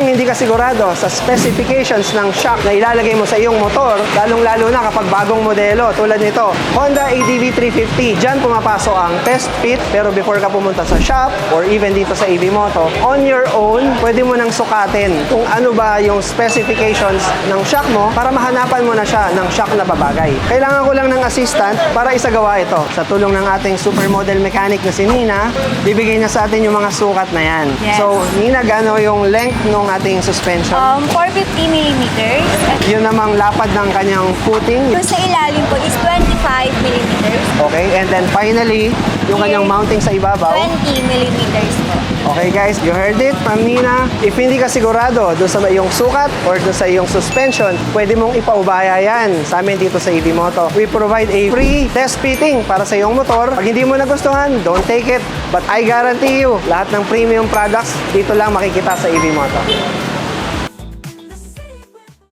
Kung hindi ka sigurado sa specifications ng shock na ilalagay mo sa iyong motor, lalong-lalo na kapag bagong modelo tulad nito, Honda ADV 350. Diyan pumapasok ang test fit pero before ka pumunta sa shop or even dito sa AV Moto, on your own, pwede mo nang sukatin kung ano ba yung specifications ng shock mo para mahanapan mo na siya ng shock na babagay. Kailangan ko lang ng assistant para isagawa ito. Sa tulong ng ating supermodel mechanic na si Nina, bibigay niya sa atin yung mga sukat na yan. Yes. So, Nina, gano yung length ng ating suspension? Um, 450 millimeters. Yun namang lapad ng kanyang footing. Doon sa ilalim po is 25 millimeters. Okay, and then finally, yung kanyang mounting sa ibabaw. 20 millimeters. Okay guys, you heard it from Nina. If hindi ka sigurado doon sa iyong sukat or doon sa iyong suspension, pwede mong ipaubaya yan sa amin dito sa EV Moto. We provide a free test fitting para sa iyong motor. Pag hindi mo nagustuhan, don't take it. But I guarantee you, lahat ng premium products dito lang makikita sa EV Moto.